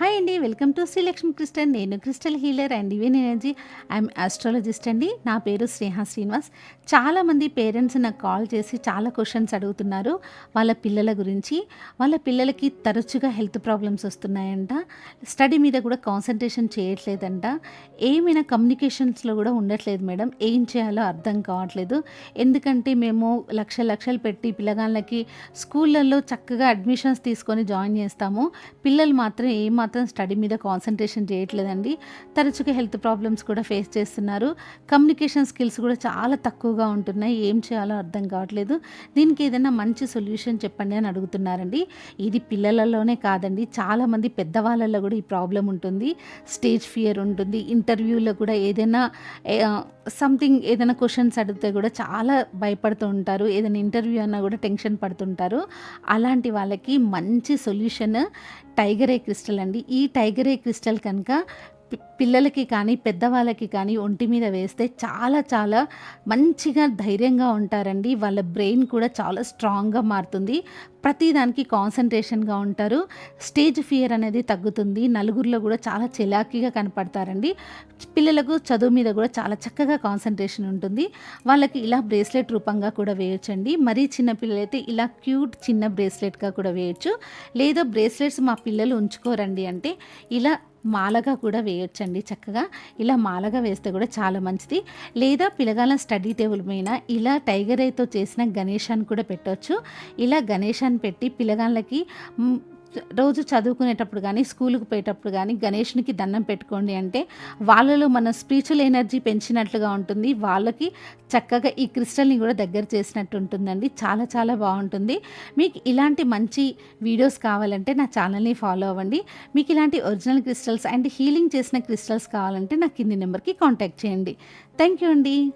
Hi అండి welcome to Srilakshmi crystal నేను crystal healer and even energy I'm astrologist అండి నా పేరు స్నేహ శ్రీనివాస్. చాలామంది పేరెంట్స్ నాకు కాల్ చేసి చాలా క్వశ్చన్స్ అడుగుతున్నారు. వాళ్ళ పిల్లల గురించి. వాళ్ళ పిల్లలకి తరచుగా హెల్త్ ప్రాబ్లమ్స్ వస్తున్నాయంట. స్టడీ మీద కూడా కాన్సన్ట్రేషన్ చేయట్లేదంట. ఏమైనా కమ్యూనికేషన్స్లో కూడా ఉండట్లేదు మేడం ఏం చేయాలో అర్థం కావట్లేదు. ఎందుకంటే మేము లక్ష లక్షలు పెట్టి పిల్లగాళ్ళకి స్కూళ్ళల్లో చక్కగా అడ్మిషన్స్ తీసుకొని జాయిన్ చేస్తాము. పిల్లలు మాత్రం ఏమాత్రం స్టడీ మీద కాన్సన్ట్రేషన్ చేయట్లేదండి. తరచుగా హెల్త్ ప్రాబ్లమ్స్ కూడా ఫేస్ చేస్తున్నారు. కమ్యూనికేషన్ స్కిల్స్ కూడా చాలా తక్కువగా ఉంటున్నాయి. ఏం చేయాలో అర్థం కావట్లేదు. దీనికి ఏదైనా మంచి సొల్యూషన్ చెప్పండి అని అడుగుతున్నారండి. ఇది పిల్లలలోనే కాదండి. చాలామంది పెద్దవాళ్ళలో కూడా ఈ ప్రాబ్లం ఉంటుంది. స్టేజ్ ఫియర్ ఉంటుంది. ఇంటర్వ్యూలో కూడా ఏదైనా సంథింగ్ ఏదైనా క్వశ్చన్స్ అడిగితే కూడా చాలా భయపడుతూ ఉంటారు. ఏదైనా ఇంటర్వ్యూ అన్నా కూడా టెన్షన్ పడుతుంటారు. అలాంటి వాళ్ళకి మంచి సొల్యూషన్ టైగర్ ఏ క్రిస్టల్ అండి. ఈ టైగర్ ఏ క్రిస్టల్ కనుక పిల్లలకి కానీ పెద్దవాళ్ళకి కానీ ఒంటి మీద వేస్తే చాలా చాలా మంచిగా ధైర్యంగా ఉంటారండి. వాళ్ళ బ్రెయిన్ కూడా చాలా స్ట్రాంగ్గా మారుతుంది. ప్రతిదానికి కాన్సన్ట్రేషన్గా ఉంటారు. స్టేజ్ ఫియర్ అనేది తగ్గుతుంది. నలుగురిలో కూడా చాలా చిలాకీగా కనపడతారండి. పిల్లలకు చదువు మీద కూడా చాలా చక్కగా కాన్సన్ట్రేషన్ ఉంటుంది. వాళ్ళకి ఇలా బ్రేస్లెట్ రూపంగా కూడా వేయొచ్చండి. మరీ చిన్న పిల్లలైతే ఇలా క్యూట్ చిన్న బ్రేస్లెట్గా కూడా వేయొచ్చు. లేదా బ్రేస్లెట్స్ మా పిల్లలు ఉంచుకోరండి అంటే ఇలా మాలగా కూడా వేయొచ్చండి చక్కగా. ఇలా మాలగా వేస్తే కూడా చాలా మంచిది. లేదా పిల్లగాల స్టడీ టేబుల్ మీద ఇలా టైగర్ ఐతో చేసిన గణేశాన్ని కూడా పెట్టవచ్చు ఇలా గణేశాన్ని పెట్టి పిల్లగాళ్ళకి రోజు చదువుకునేటప్పుడు కానీ స్కూల్కి పోయేటప్పుడు కానీ గణేష్నికి దండం పెట్టుకోండి అంటే వాళ్ళలో మన స్పిరిచువల్ ఎనర్జీ పెంచినట్లుగా ఉంటుంది. వాళ్ళకి చక్కగా ఈ క్రిస్టల్ని కూడా దగ్గర చేసినట్టు ఉంటుందండి. చాలా చాలా బాగుంటుంది. మీకు ఇలాంటి మంచి వీడియోస్ కావాలంటే నా ఛానల్ని ఫాలో అవ్వండి. మీకు ఇలాంటి ఒరిజినల్ క్రిస్టల్స్ అండ్ హీలింగ్ చేసిన క్రిస్టల్స్ కావాలంటే నా కింది నెంబర్కి కాంటాక్ట్ చేయండి. థ్యాంక్ యూ అండి.